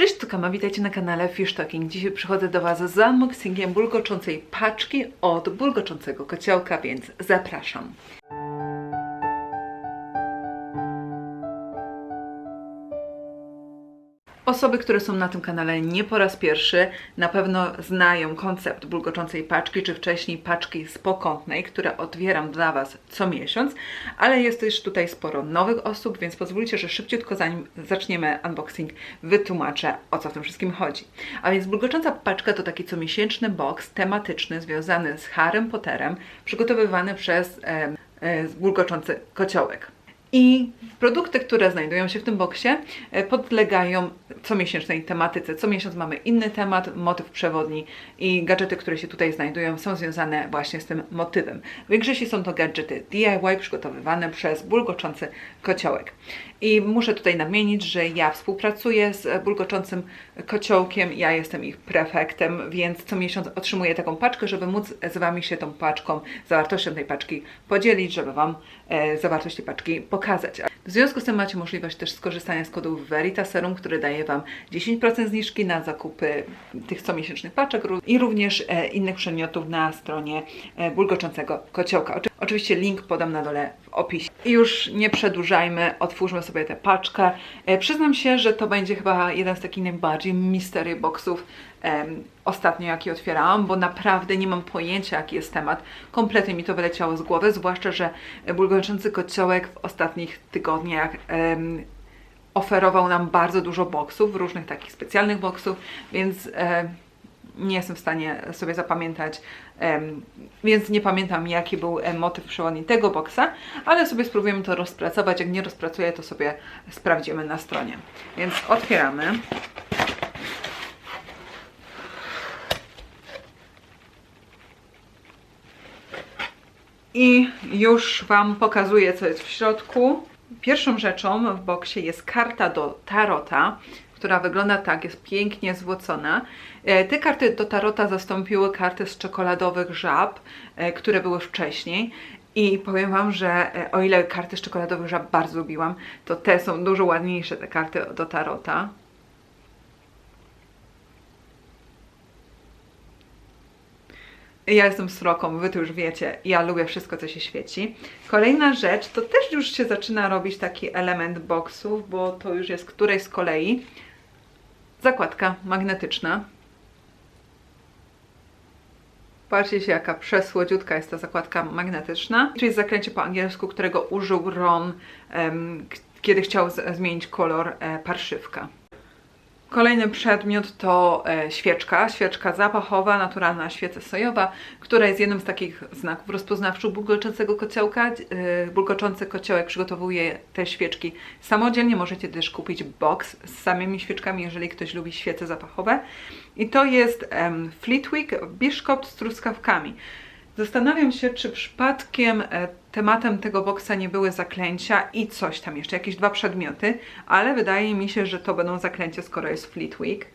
Cześć, tu Kama, witajcie na kanale Fish Talking. Dzisiaj przychodzę do Was z unboxingiem bulgoczącej paczki od bulgoczącego kociołka, więc zapraszam. Osoby, które są na tym kanale nie po raz pierwszy, na pewno znają koncept bulgoczącej paczki, czy wcześniej paczki spokątnej, które otwieram dla Was co miesiąc, ale jest też tutaj sporo nowych osób, więc pozwólcie, że szybciutko, zanim zaczniemy unboxing, wytłumaczę, o co w tym wszystkim chodzi. A więc bulgocząca paczka to taki comiesięczny box tematyczny związany z Harrym Potterem, przygotowywany przez e, e, bulgoczący kociołek. I produkty, które znajdują się w tym boksie, e, podlegają comiesięcznej tematyce. Co miesiąc mamy inny temat, motyw przewodni i gadżety, które się tutaj znajdują, są związane właśnie z tym motywem. W większości są to gadżety DIY przygotowywane przez bulgoczący kociołek. I muszę tutaj nadmienić, że ja współpracuję z bulgoczącym kociołkiem, ja jestem ich prefektem, więc co miesiąc otrzymuję taką paczkę, żeby móc z Wami się tą paczką, zawartością tej paczki podzielić, żeby Wam e, zawartość tej paczki pokazać. W związku z tym macie możliwość też skorzystania z kodu Veritaserum, który daje Wam 10% zniżki na zakupy tych comiesięcznych paczek i również e, innych przedmiotów na stronie e, bulgoczącego kociołka. Oczy- Oczywiście link podam na dole w opisie. I już nie przedłużajmy, otwórzmy sobie tę paczkę. E, przyznam się, że to będzie chyba jeden z takich najbardziej mystery boxów em, ostatnio, jaki otwierałam, bo naprawdę nie mam pojęcia, jaki jest temat. Kompletnie mi to wyleciało z głowy, zwłaszcza, że bulgoczący kociołek w ostatnich tygodniach em, oferował nam bardzo dużo boksów, różnych takich specjalnych boksów, więc e, nie jestem w stanie sobie zapamiętać, więc nie pamiętam jaki był motyw przewodni tego boksa, ale sobie spróbujemy to rozpracować. Jak nie rozpracuję, to sobie sprawdzimy na stronie. Więc otwieramy. I już Wam pokazuję, co jest w środku. Pierwszą rzeczą w boksie jest karta do tarota, która wygląda tak, jest pięknie złocona. E, Te karty do tarota zastąpiły karty z czekoladowych żab, e, które były wcześniej. I powiem Wam, że e, o ile karty z czekoladowych żab bardzo lubiłam, to te są dużo ładniejsze, te karty do tarota. Ja jestem sroką, wy to już wiecie, ja lubię wszystko, co się świeci. Kolejna rzecz, to też już się zaczyna robić taki element boksów, bo to już jest której z kolei. Zakładka magnetyczna. Patrzcie się, jaka przesłodziutka jest ta zakładka magnetyczna. Czyli zaklęcie po angielsku, którego użył Ron, k- kiedy chciał zmienić kolor e, parszywka. Kolejny przedmiot to e, świeczka, świeczka zapachowa, naturalna świeca sojowa, która jest jednym z takich znaków rozpoznawczych bulgoczącego kociołka. E, bulgoczący kociołek przygotowuje te świeczki samodzielnie. Możecie też kupić box z samymi świeczkami, jeżeli ktoś lubi świece zapachowe. I to jest Fleetwick Biszkopt z truskawkami. Zastanawiam się, czy przypadkiem e, tematem tego boksa nie były zaklęcia i coś tam jeszcze, jakieś dwa przedmioty, ale wydaje mi się, że to będą zaklęcia, skoro jest Fleetwick.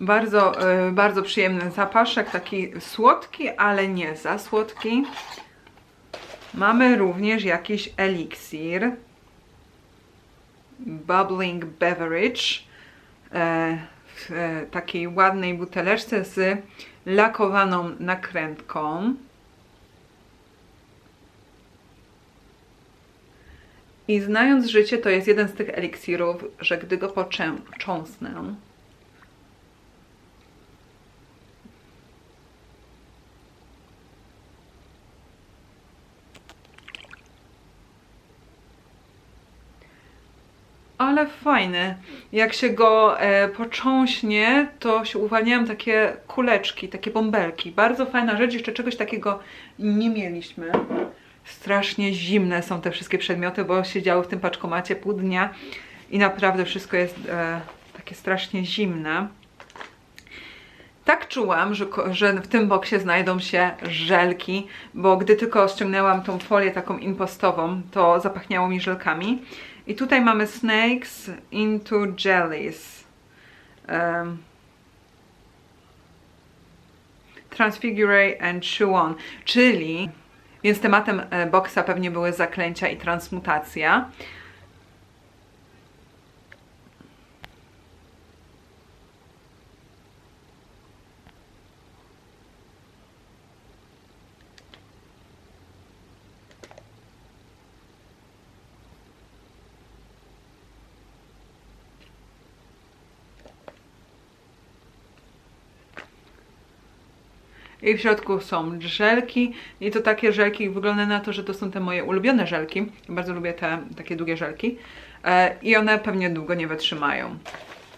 Bardzo, e, bardzo przyjemny zapaszek, taki słodki, ale nie za słodki. Mamy również jakiś eliksir. Bubbling Beverage. E, w e, takiej ładnej buteleczce z lakowaną nakrętką. I znając życie, to jest jeden z tych eliksirów, że gdy go począsnę, Ale fajny. Jak się go e, począśnie, to się uwalniają takie kuleczki, takie bąbelki. Bardzo fajna rzecz, jeszcze czegoś takiego nie mieliśmy. Strasznie zimne są te wszystkie przedmioty, bo siedziały w tym paczkomacie pół dnia i naprawdę wszystko jest e, takie strasznie zimne. Tak czułam, że, że w tym boksie znajdą się żelki, bo gdy tylko ściągnęłam tą folię taką impostową, to zapachniało mi żelkami. I tutaj mamy snakes into jellies. em, Transfigure and On, czyli więc tematem e, boksa pewnie były zaklęcia i transmutacja. I w środku są żelki i to takie żelki, wygląda na to, że to są te moje ulubione żelki. Bardzo lubię te takie długie żelki. E, I one pewnie długo nie wytrzymają.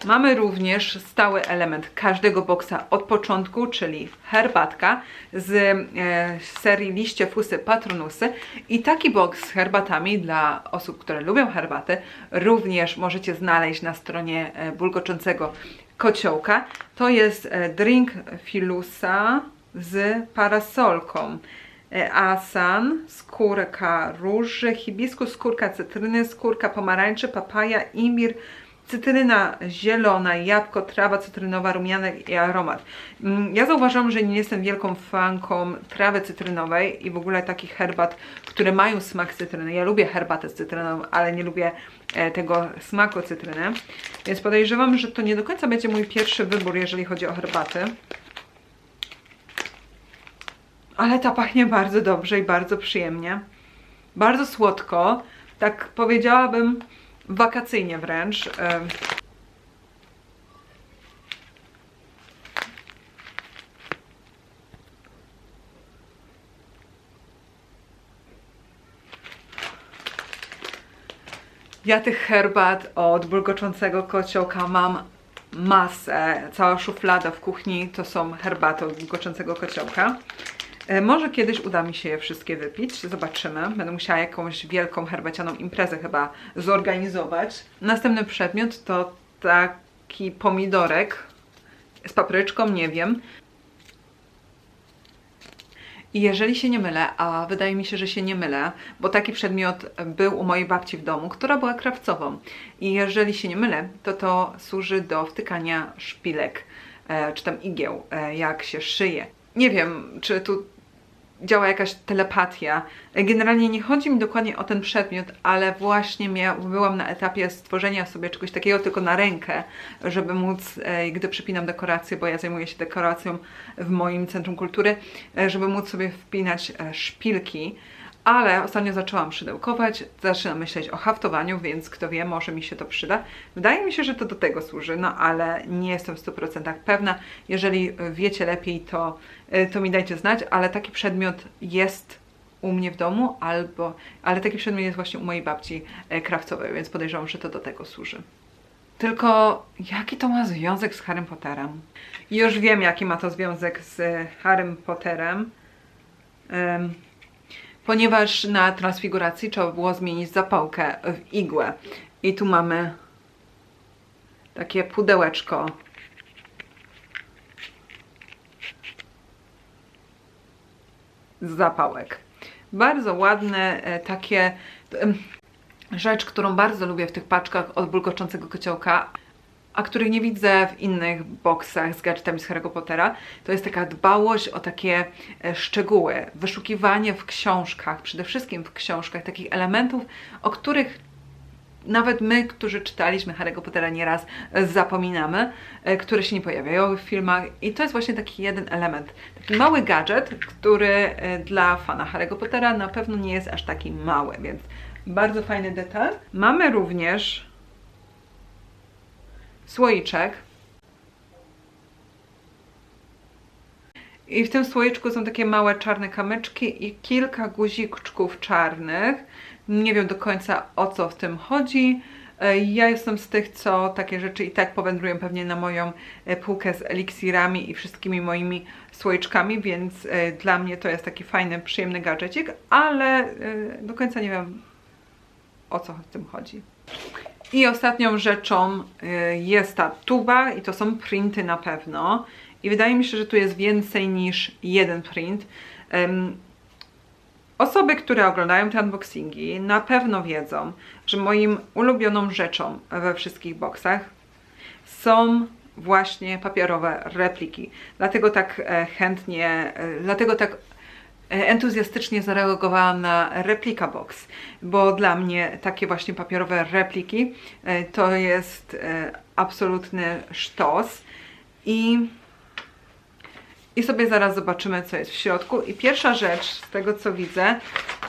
Mamy również stały element każdego boksa od początku, czyli herbatka z e, serii liście, fusy, patronusy. I taki boks z herbatami dla osób, które lubią herbaty, również możecie znaleźć na stronie e, bulgoczącego kociołka. To jest drink filusa z parasolką. E, Asan, skórka róży, hibiskus, skórka cytryny, skórka pomarańczy, papaja, imbir, cytryna zielona, jabłko, trawa cytrynowa, rumianek i aromat. Mm, Ja zauważam, że nie jestem wielką fanką trawy cytrynowej i w ogóle takich herbat, które mają smak cytryny. Ja lubię herbatę z cytryną, ale nie lubię e, tego smaku cytryny. Więc podejrzewam, że to nie do końca będzie mój pierwszy wybór, jeżeli chodzi o herbaty. Ale ta pachnie bardzo dobrze i bardzo przyjemnie. Bardzo słodko. Tak powiedziałabym wakacyjnie wręcz. Em, Ja tych herbat od bulgoczącego kociołka mam masę. Cała szuflada w kuchni to są herbaty od bulgoczącego kociołka. E, Może kiedyś uda mi się je wszystkie wypić, zobaczymy. Będę musiała jakąś wielką herbacianą imprezę chyba zorganizować. Następny przedmiot to taki pomidorek z papryczką, nie wiem. I jeżeli się nie mylę, a wydaje mi się, że się nie mylę, bo taki przedmiot był u mojej babci w domu, która była krawcową. I jeżeli się nie mylę, to to służy do wtykania szpilek, e, czy tam igieł, e, jak się szyje. Nie wiem, czy tu działa jakaś telepatia. Generalnie nie chodzi mi dokładnie o ten przedmiot, ale właśnie mia- byłam na etapie stworzenia sobie czegoś takiego tylko na rękę, żeby móc, e, gdy przypinam dekorację, bo ja zajmuję się dekoracją w moim Centrum Kultury, e, żeby móc sobie wpinać e, szpilki. Ale ostatnio zaczęłam szydełkować, zaczynam myśleć o haftowaniu, więc kto wie, może mi się to przyda. Wydaje mi się, że to do tego służy, no ale nie jestem w 100% pewna. Jeżeli wiecie lepiej, to, y, to mi dajcie znać, ale taki przedmiot jest u mnie w domu, albo, ale taki przedmiot jest właśnie u mojej babci e, krawcowej, więc podejrzewam, że to do tego służy. Tylko jaki to ma związek z Harrym Potterem? Już wiem, jaki ma to związek z Harrym Potterem. Em, ponieważ na transfiguracji trzeba było zmienić zapałkę w igłę. I tu mamy takie pudełeczko. Z zapałek. Bardzo ładne, e, takie rzecz, którą bardzo lubię w tych paczkach od bulgoczącego kociołka, a których nie widzę w innych boksach z gadżetami z Harry'ego Pottera, to jest taka dbałość o takie e, szczegóły, wyszukiwanie w książkach, przede wszystkim w książkach takich elementów, o których nawet my, którzy czytaliśmy Harry'ego Pottera nieraz, zapominamy, e, które się nie pojawiają w filmach i to jest właśnie taki jeden element, taki mały gadżet, który e, dla fana Harry'ego Pottera na pewno nie jest aż taki mały, więc bardzo fajny detal. Mamy również słoiczek. I w tym słoiczku są takie małe czarne kamyczki i kilka guziczków czarnych. Nie wiem do końca o co w tym chodzi. E, Ja jestem z tych, co takie rzeczy i tak powędrują pewnie na moją e, półkę z eliksirami i wszystkimi moimi słoiczkami, więc e, dla mnie to jest taki fajny, przyjemny gadżecik, ale do końca nie wiem o co w tym chodzi. I ostatnią rzeczą y, jest ta tuba i to są printy na pewno. I wydaje mi się, że tu jest więcej niż jeden print. Osoby, które oglądają te unboxingi na pewno wiedzą, że moim ulubioną rzeczą we wszystkich boksach są właśnie papierowe repliki. Dlatego tak e, chętnie, e, dlatego tak entuzjastycznie zareagowałam na Replika Box, bo dla mnie takie właśnie papierowe repliki e, to jest e, absolutny sztos i i sobie zaraz zobaczymy, co jest w środku. I pierwsza rzecz z tego, co widzę,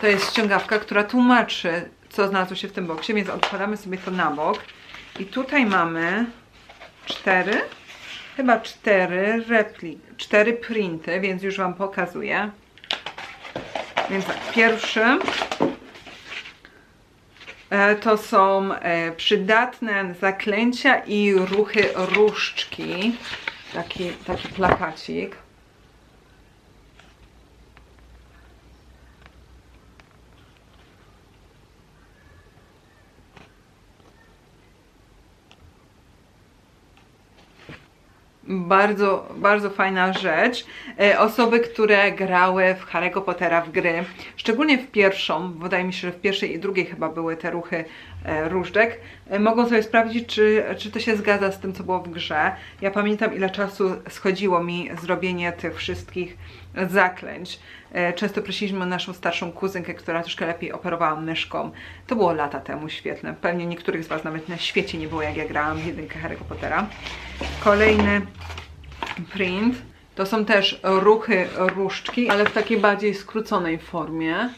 to jest ściągawka, która tłumaczy, co znalazło się w tym boksie, więc odkładamy sobie to na bok. I tutaj mamy cztery, chyba cztery repli, cztery printy, więc już Wam pokazuję. Więc tak, pierwszy e, to są e, przydatne zaklęcia i ruchy różdżki. Taki, taki plakacik. Bardzo, bardzo fajna rzecz. E, Osoby, które grały w Harry'ego Pottera w gry, szczególnie w pierwszą, wydaje mi się, że w pierwszej i drugiej chyba były te ruchy e, różdżek, e, mogą sobie sprawdzić, czy, czy to się zgadza z tym, co było w grze. Ja pamiętam, ile czasu schodziło mi zrobienie tych wszystkich zaklęć. E, Często prosiliśmy naszą starszą kuzynkę, która troszkę lepiej operowała myszką. To było lata temu świetne. Pewnie niektórych z Was nawet na świecie nie było, jak ja grałam w jedynkę Harry'ego Pottera. Kolejny print. To są też ruchy różdżki, ale w takiej bardziej skróconej formie.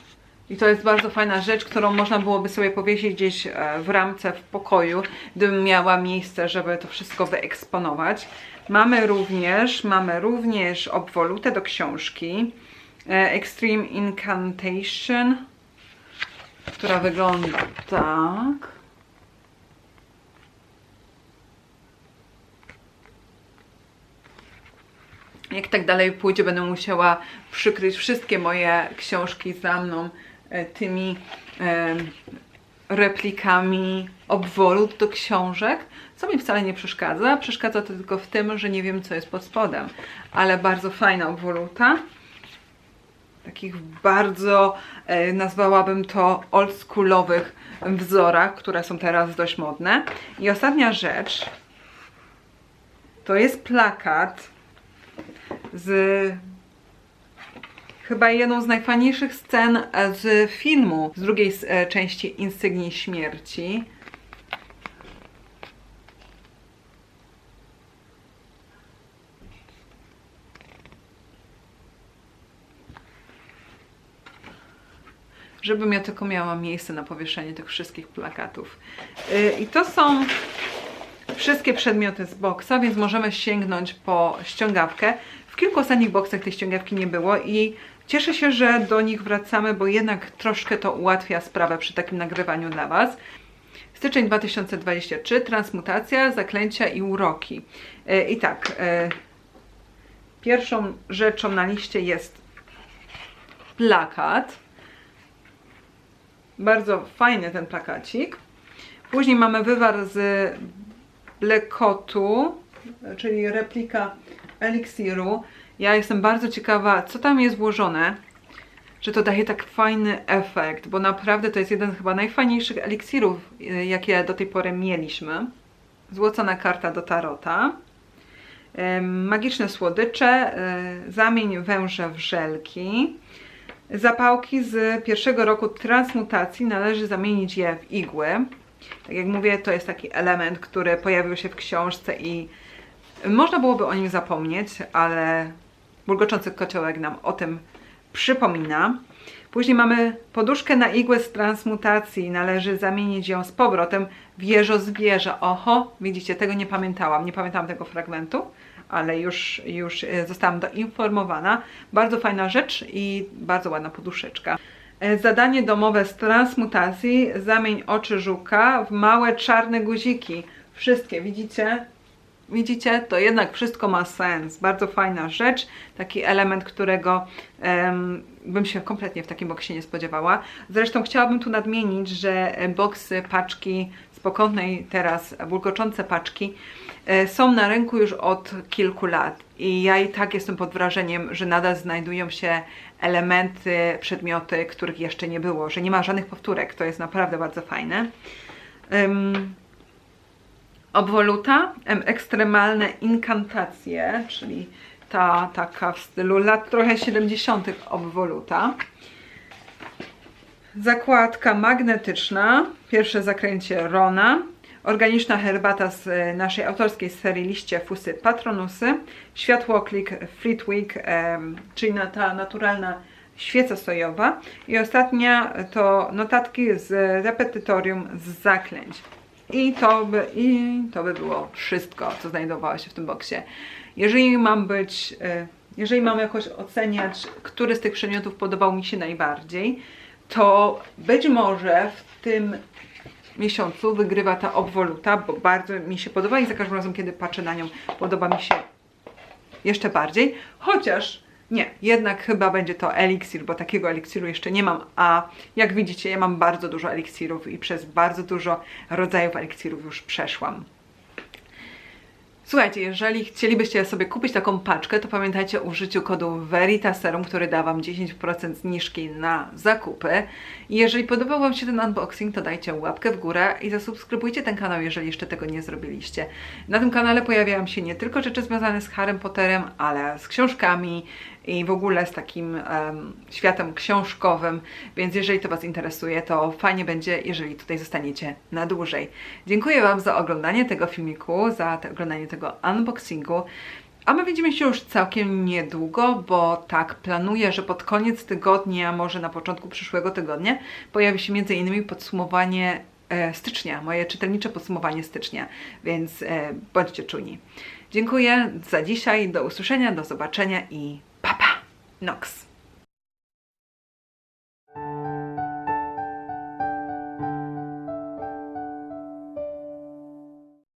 I to jest bardzo fajna rzecz, którą można byłoby sobie powiesić gdzieś e, w ramce w pokoju, gdybym miała miejsce, żeby to wszystko wyeksponować. Mamy również, mamy również obwolutę do książki Extreme Incantation, która wygląda tak. jak tak dalej pójdzie, będę musiała przykryć wszystkie moje książki za mną e, tymi e, replikami obwolut do książek, co mi wcale nie przeszkadza. Przeszkadza to tylko w tym, że nie wiem, co jest pod spodem, ale bardzo fajna obwoluta. Takich bardzo, e, nazwałabym to oldschoolowych wzorach, które są teraz dość modne. I ostatnia rzecz to jest plakat z chyba jedną z najfajniejszych scen z filmu, z drugiej e, części Insygnii Śmierci. Żebym ja tylko miała miejsce na powieszenie tych wszystkich plakatów. Yy, I to są wszystkie przedmioty z boksa, więc możemy sięgnąć po ściągawkę. W kilku ostatnich boksach tej ściągawki nie było i cieszę się, że do nich wracamy, bo jednak troszkę to ułatwia sprawę przy takim nagrywaniu dla Was. Styczeń 2023, transmutacja, zaklęcia i uroki. E, I tak, e, pierwszą rzeczą na liście jest plakat. Bardzo fajny ten plakacik. Później mamy wywar z Blekotu, czyli replika eliksiru. Ja jestem bardzo ciekawa, co tam jest włożone, że to daje tak fajny efekt, bo naprawdę to jest jeden z chyba najfajniejszych eliksirów, y, jakie do tej pory mieliśmy. Złocona karta do tarota. Magiczne słodycze, y, zamień węże w żelki. Zapałki z pierwszego roku transmutacji należy zamienić je w igły. Tak jak mówię, to jest taki element, który pojawił się w książce i można byłoby o nim zapomnieć, ale bulgoczący kociołek nam o tym przypomina. Później mamy poduszkę na igłę z transmutacji. Należy zamienić ją z powrotem w jeżozwierzę. Oho, widzicie, tego nie pamiętałam. Nie pamiętałam tego fragmentu, ale już, już e, zostałam doinformowana. Bardzo fajna rzecz i bardzo ładna poduszeczka. E, zadanie domowe z transmutacji. Zamień oczy żuka w małe czarne guziki. Wszystkie, widzicie? Widzicie, to jednak wszystko ma sens. Bardzo fajna rzecz, taki element, którego um, bym się kompletnie w takim boksie nie spodziewała. Zresztą chciałabym tu nadmienić, że boksy, paczki spokojnej teraz, bulgoczące paczki są na rynku już od kilku lat i ja i tak jestem pod wrażeniem, że nadal znajdują się elementy, przedmioty, których jeszcze nie było, że nie ma żadnych powtórek. To jest naprawdę bardzo fajne. Um, Obwoluta, em, ekstremalne inkantacje, czyli ta taka w stylu lat trochę 70. obwoluta. Zakładka magnetyczna, pierwsze zakręcie Rona, organiczna herbata z e, naszej autorskiej serii liście fusy Patronusy, światłoklik Fleetwig, em, czyli ta naturalna świeca sojowa i ostatnia to notatki z repetytorium z zaklęć. I to by, i to by było wszystko, co znajdowało się w tym boksie. Jeżeli mam być, e, jeżeli mam jakoś oceniać, który z tych przedmiotów podobał mi się najbardziej, to być może w tym miesiącu wygrywa ta obwoluta, bo bardzo mi się podoba i za każdym razem, kiedy patrzę na nią, podoba mi się jeszcze bardziej. Chociaż nie, jednak chyba będzie to eliksir, bo takiego eliksiru jeszcze nie mam, a jak widzicie, ja mam bardzo dużo eliksirów i przez bardzo dużo rodzajów eliksirów już przeszłam. Słuchajcie, jeżeli chcielibyście sobie kupić taką paczkę, to pamiętajcie o użyciu kodu VERITASERUM, który da Wam 10% zniżki na zakupy. I jeżeli podobał Wam się ten unboxing, to dajcie łapkę w górę i zasubskrybujcie ten kanał, jeżeli jeszcze tego nie zrobiliście. Na tym kanale pojawiają się nie tylko rzeczy związane z Harrym Potterem, ale z książkami i w ogóle z takim em, światem książkowym, więc jeżeli to Was interesuje, to fajnie będzie, jeżeli tutaj zostaniecie na dłużej. Dziękuję Wam za oglądanie tego filmiku, za te, oglądanie tego unboxingu. A my widzimy się już całkiem niedługo, bo tak planuję, że pod koniec tygodnia, może na początku przyszłego tygodnia, pojawi się między innymi podsumowanie e, stycznia, moje czytelnicze podsumowanie stycznia, więc e, bądźcie czujni. Dziękuję za dzisiaj, do usłyszenia, do zobaczenia i Knox.